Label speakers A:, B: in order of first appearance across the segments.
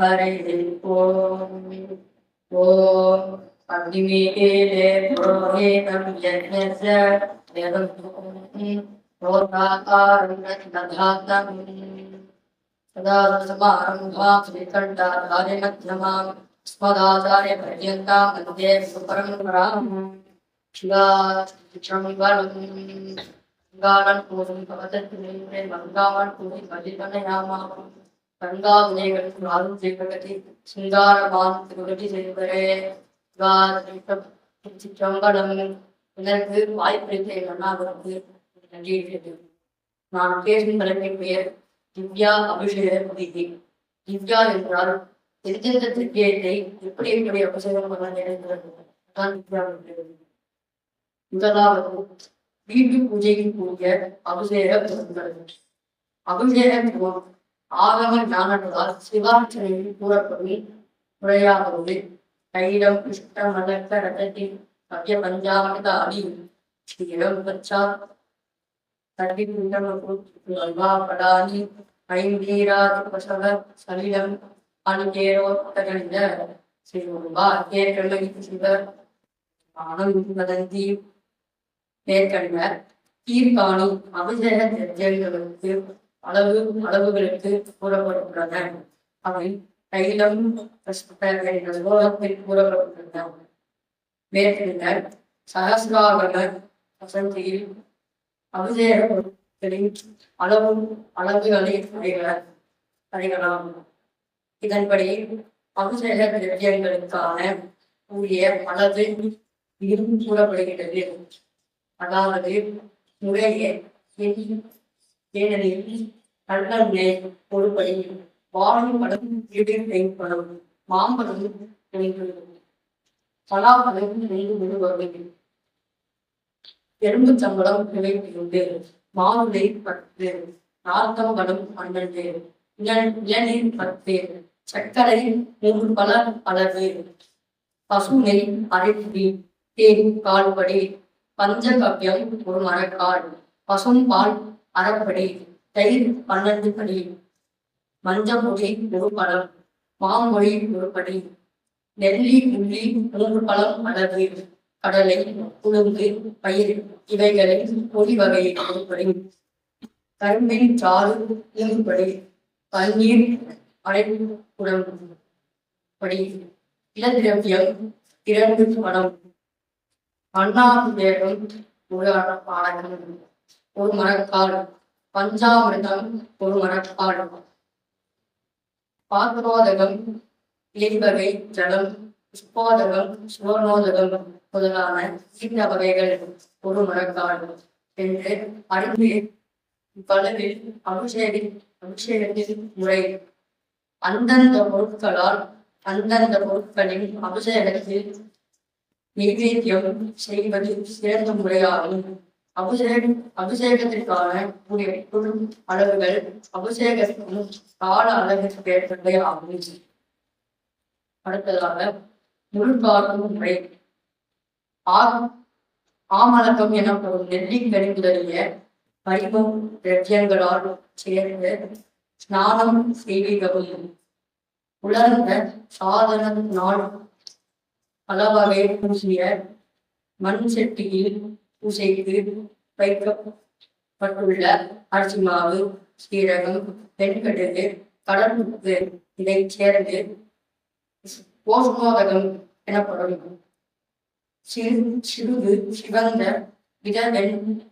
A: हरि ओम अग्निमेके देवोहेतं यज्ञस्य देवं होताकारं सदा समारम्भा श्रीकण्ठाधारे मध्यमां स्मदाचार्य पर्यन्ता मन्ये सुपरम्पराम् शिवाचम्बरं गङ्गावन् पूजं भवतु मे गङ्गावन् पूजि परिगणयामः கங்காபுஜயங்களுக்கு நாதம் செய்வதற்கு சிங்கார பாதத்துக்கு செய்வதே சம்பளம் இதற்கு வாய்ப்பளித்த அண்ணா நன்றியிருக்கிறது நான் பேசும் தலைமையின் பெயர் திவ்யா அபிஷேக திவ்யா என்றால் எந்தெந்த திவ்யத்தை எப்படி எப்படி அபிஷேகம் பண்ண நினைக்கிறது தான் திவ்யா இருக்கிறது முதலாவது மீண்டும் பூஜையின் கூடிய அபிஷேக அபிஷேகம் ஆகம ஞானங்களால் சிவாச்சனையில் கூறப்படும் முறையாவது தைலம் கிருஷ்ண மலக்க ரத்தத்தில் மத்திய பஞ்சாமிரத அடி ஸ்ரீரம் பச்சா படானி ஐந்தீராதிபசவ சலிலம் அணிகேரோத்தகணித ஸ்ரீமுருகா கேட்கலை சிவ ஆனந்த் வதந்தி. தீர்காணி கீர்காணி அபிஷேக திரவியங்களுக்கு அளவு அளவுகளுக்கு கூறப்படுகின்றன. அவை தைலம் லோகத்தில் கூறப்பட்டுள்ளன மேற்கண்ட சகசிராகம வசந்தியில் அபிஷேகத்தின் அளவும் அளவு அளவுகளை அறிக- அறியலாம் இதன்படி அபிஷேக திரவியங்களுக்கான கூடிய அளவு இரும் கூறப்படுகிறது. அதாவது முறையே ஏனெனில் கண்ணே பொறுப்பை வாழும் படம் இடில் செய்யப்படும் மாம்பழம் நினைக்கிறது பலாப்பழம் நினைவு விடுவது எறும்பு சம்பளம் விளைவிக்கிறது மாவுளை பத்து நாத்தம் படம் பன்னெண்டு இளநீர் பத்து சர்க்கரை மூன்று பல அளவு. பசுமை அரைப்பி தேன் கால்படி பஞ்சகவ்யம் ஒரு மரக்கால் பசும் பால் அரைப்படி தயிர் பன்னெண்டு படி மஞ்சமொழி ஒரு பழம் மாமொழி ஒரு படி நெல்லி புள்ளி மூன்று பழம் மலர்வு கடலை உளுந்து பயிர் இவைகளை பொடி வகையை கொடுப்படி கரும்பின் சாறு மூன்றுபடி பன்னீர் அரைப்புடம் படி இளதிரவியம் இரண்டு படம் அண்ணாறு வேகம் உலகம் பாடங்கள் ஒரு மரக்கால் பஞ்சாமிர்தம் ஒரு மரக்கால் பாத்ரோதகம் இலைவகை ஜலம் புஷ்போதகம் சுவர்ணோதகம் முதலான சின்ன வகைகள் ஒரு மரக்கால் என்று அறிந்து பலவில் அபிஷேகி அபிஷேகத்தின் முறை. அந்தந்த பொருட்களால் அந்தந்த பொருட்களின் அபிஷேகத்தில் நைவேத்தியம் செய்வது சிறந்த முறையாகும். அபிஷேகம் அபிஷேகத்திற்கான கூடிய பொருள் அளவுகள் அபிஷேகத்தின் கால அளவிற்கு ஏற்றவை ஆகும். அடுத்ததாக முழுக்காடும் முறை. ஆ- ஆமலக்கம் எனப்படும் நெல்லிக்கனி முதலிய வைபம் திரவியங்களால் சேர்ந்து ஸ்நானம் செய்விக்கவும் உலர்ந்த சாதனம் நாள் பலவகை பூசிய மண் செட்டியில் பூசைக்கு வைக்கப்பட்டுள்ள அரிசி மாவு சீரகம் வெண்கடுகு கடல் உப்பு இதை சேர்ந்து போஷ்மோதகம் எனப்படும். சிறு சிறுகு சிவந்த விதங்கள்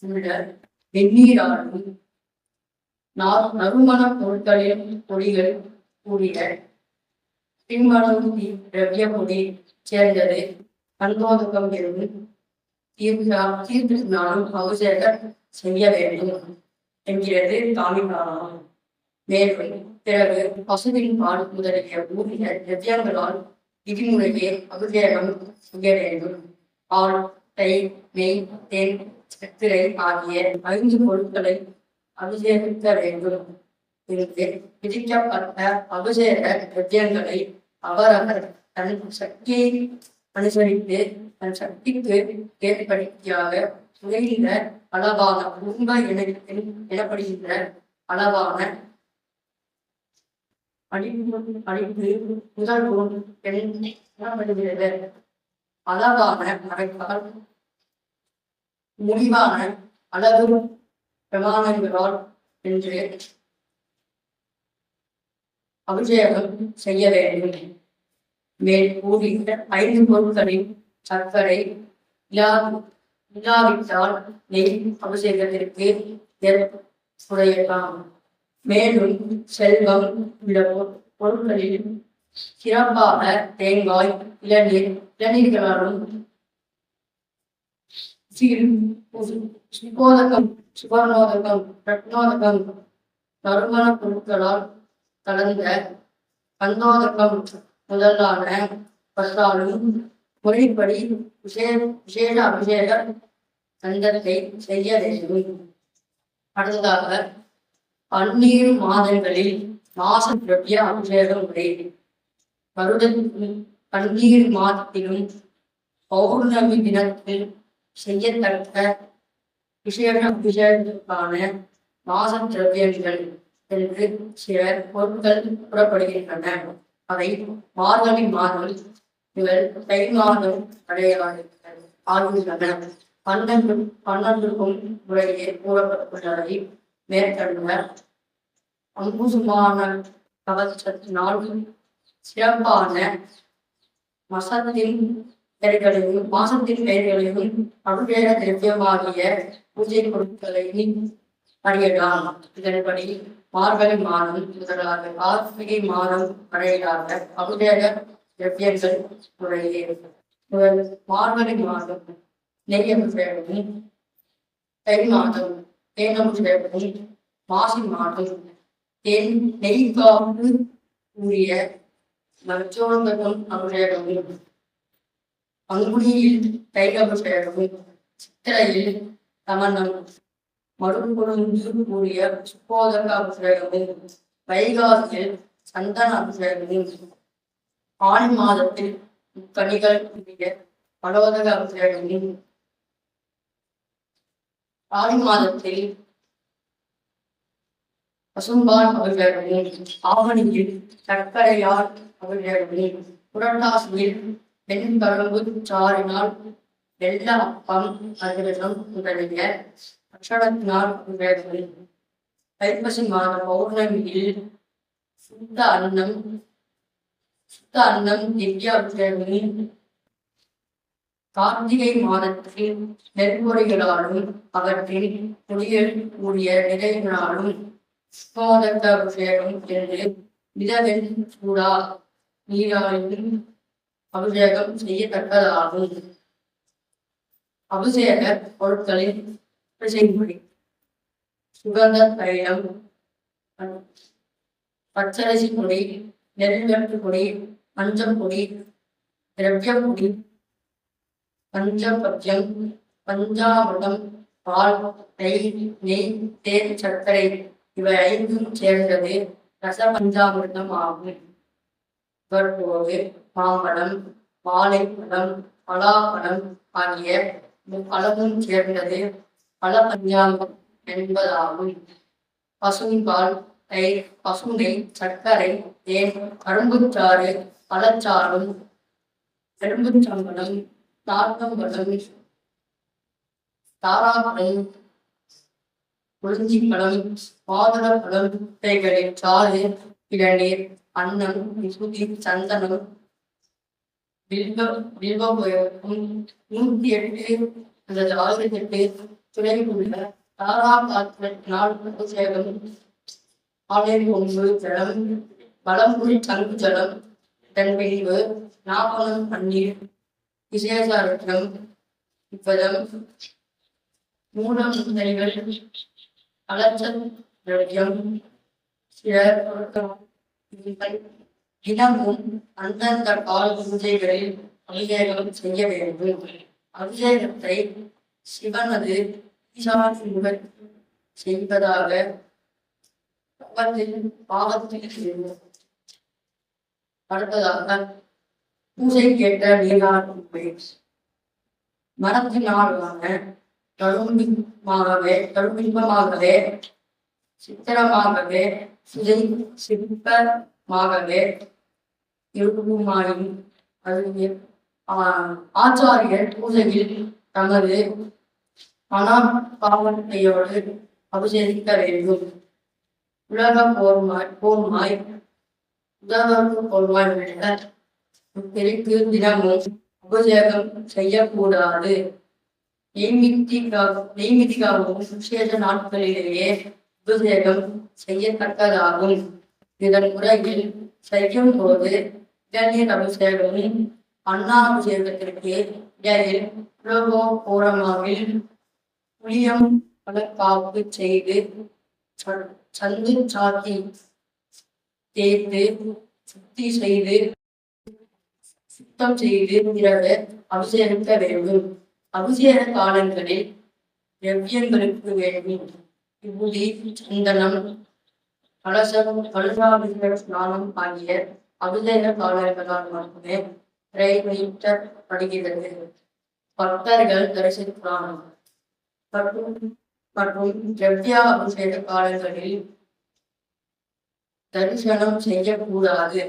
A: உள்ள வெந்நீராலும் நா- நறுமண பொருட்களின் பொடிகள் கூடிய பின்மணம் திரவிய பொடி சேர்ந்தது. கண்ணோதகம் என்று தீர்வு தீர்வு நாளும் செய்ய வேண்டும் என்கிறது காமிகாரம் மேலும் பிறகு பசுவின் பால் முதலிய ஊதிய திரவியங்களால் விதிமுறையை அபிஷேகம் செய்ய வேண்டும். பால் தயிர் நெய் தேன் சர்க்கரை ஆகிய ஐந்து பொருட்களை அபிஷேகிக்க வேண்டும். என்று விதிக்கப்பட்ட அபிஷேக திரவியங்களை அவரவர் தன் சக்தியை அனுசரித்து தன் சக்திக்கு ஏற்படுத்தியாக குறைந்த அளவான உண்மை இனத்தில் எனப்படுகின்ற அளவான அடிப்பு அடிப்பு முதல் குணம் பெண்படுகிறது அழகான மறைப்பால் முடிவான அழகு பிரமாணங்களால் என்று அபிஷேகம் செய்ய வேண்டும். மேல் கூறிய ஐந்து பொருட்களின் சர்க்கரை இலா இல்லாவிட்டால் நெய் அபிஷேகத்திற்கு ஏற்புடையலாம் மேலும் செல்வம் உள்ள பொருட்களில் சிறப்பாக தேங்காய் இளநீர் இளநீர்களாலும் சுபோதகம் சுபநோதகம் ரத்னோதகம் நறுமண பொருட்களால் கலந்த கந்தோதகம் முதலான பத்தாலும் மொழிப்படி விசேஷ விசேஷ அபிஷேக கந்தத்தை செய்ய வேண்டும். அடுத்ததாக பன்னீர் மாதங்களில் மாச திரவிய அபிஷேகம் உடைய வருடத்தில் பன்னீர் மாதத்திலும் பௌர்ணமி தினத்தில் செய்யத்தக்க விசேஷ அபிஷேகத்திற்கான மாச திரவியங்கள் என்று சில பொருட்கள் கூறப்படுகின்றன. அவை மார்கழி மாதம் இவர் தை மாதம் அடையாளர்கள் ஆகின்றன பன்னெண்டு பன்னெண்டுக்கும் முறையே கூறப்பட்டுள்ளதை மேற்கண்ட அங்குசுமான கவச்சத்தினால் சிறப்பான மசத்தின் பெயர்களையும் மாசத்தின் பெயர்களையும் அபிஷேக திரவியமாகிய பூஜை பொருட்களையும் அறியலாம் இதன்படி மார்கழி மாதம் முதலாக கார்த்திகை மாதம் பழையதாக அபிஷேக திரவியங்கள் முறையே இவர் மார்கழி மாதம் நெய் அபிஷேகமும் தை மாதம் தேன் அபிஷேகமும் மாசி மாதம் தேன் நெய்காப்பு கூறிய மருத்துவங்களும் அபிஷேகமும் பங்குனியில் தைல அபிஷேகமும் சித்திரையில் தமனம் மறுபுறம் கூடிய சுப்போதக அபிஷேகமும் வைகாசியில் சந்தன அபிஷேகமும் ஆண் மாதத்தில் கனிகள் கூடிய பலோதக அபிஷேகமும் ஆடி மாதத்தில் பசும்பான் அபிஷேகமும் ஆவணியில் சர்க்கரையால் அபிஷேகமும் புரட்டாசியில் பெண் கரும்பு சாறினால் வெள்ள அப்பம் அதிரசம் முதலிய அக்ஷரத்தினால் அபிஷேகமும் தைப்பசி மாத பௌர்ணமியில் சுத்த அன்னம் சுத்த அன்னம் திவ்ய கார்த்திகை மாதத்தில் நெறிமுறைகளாலும் அவற்றின் குடியில் கூடிய நிலைகளாலும் சுமோதக்க அபிஷேகம் என்று மிதவெண் சூடா நீராலும் அபிஷேகம் செய்யத்தக்கதாகும். அபிஷேக பொருட்களின் செய்முறை சுகந்த தைலம் பச்சரிசி பொடி நெல்வெட்டு பொடி பஞ்சம் பொடி திரவியம் பொடி பஞ்சபத்தியம் பஞ்சாமிரதம் பால் நெய் நெய் தேன் சர்க்கரை இவை ஐந்தும் சேர்ந்தது ரச பஞ்சாமிரதம் ஆகும். இவற்போது மாம்பழம் வாழைப்பழம் பலாப்பழம் ஆகிய முப்பழமும் சேர்ந்தது பல பஞ்சாங்கம் என்பதாகும் பசும்பால் தயிர் பசுமை சர்க்கரை தேன் கரும்புச்சாறு பழச்சாறும் எறும்புச்சம்பளம் நார்த்தம்பழம் தாராப்பழம் குறிஞ்சிப்பழம் மாதுளப்பழம் இவைகளின் சாறு இளநீர் அன்னம் விசுதி சந்தனம் வில்வ வில்வம் நூற்றி எட்டு அல்லது ஆயிரத்தி எட்டு துணைக்குள்ள தாரா நாடு அபிஷேகம் ஆலயம் ஒன்று ஜலம் வளம்புரி சங்கு ஜலம் இதன் பிரிவு நாப்பனம் பன்னீர் விசேஷாரத்னம் இப்பதம் மூலம் முறைகள் அலச்சல் திரவியம் சில தினமும் அந்தந்த கால பூஜைகளில் அபிஷேகம் செய்ய வேண்டும். அபிஷேகத்தை சிவனது ஈசான செய்வதாக பக்கத்தில் பாவத்தில் அடுத்ததாக பூஜை கேட்ட நீராட்டும் மரத்தினாலான கரும்பிமாகவே கரும்பிம்பமாகவே சித்திரமாகவே சிதை சிற்பமாகவே இருக்குமாயின் அது ஆஹ் ஆச்சாரியர் பூஜையில் தமது மனப்பாவனையோடு பாவத்தையோடு அபிஷேகிக்க வேண்டும். உலக போர்மாய் போர்மாய் உலகம் போர்மாய் விட தினமும் உபசேகம் செய்யக்கூடாது. நெய்மித்திக்காக நெய்மித்திக்காகவும் விசேஷ நாட்களிலேயே உபசேகம் செய்யத்தக்கதாகும். இதன் முறையில் செய்யும் போது இளைஞர் அபிஷேகமும் அன்னாபிஷேகத்திற்கு இடையில் உலகோபூரமாவில் புளியம் பலக்காப்பு செய்து சந்து சாத்தி தேய்த்து சுத்தி செய்து சுத்தம் செய்து பிறகு அபிஷேகிக்க வேண்டும். அபிஷேக காலங்களில் திரவியங்களுக்கு வேண்டும். விபூதி சந்தனம் கலசம் கலசாபிஷேக ஸ்நானம் ஆகிய அபிஷேக காலங்களால் மட்டுமே நிறைவேற்றப்படுகிறது பக்தர்கள் தரிசிக்கலாம் மற்றும் மற்றும் திரவிய அபிஷேக காலங்களில் தரிசனம் செய்யக்கூடாது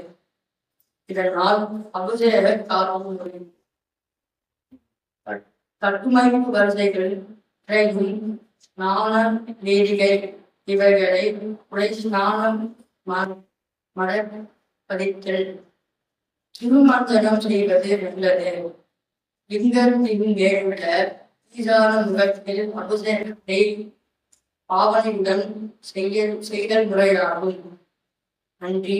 A: இதனால் அபிஷேக காலம் கட்டுமைப்பு வரிசைகள் விரைவில் ஸ்நான வேதிகை இவைகளை உடை ஸ்நானம் ம- மடப்படித்தல் திருமஞ்சனம் செய்வது நல்லது லிங்கர் இங்கே விட முகத்தில் அபிஷேகத்தை பாவனையுடன் செய்ய செய்தல் முறையாகும். நன்றி.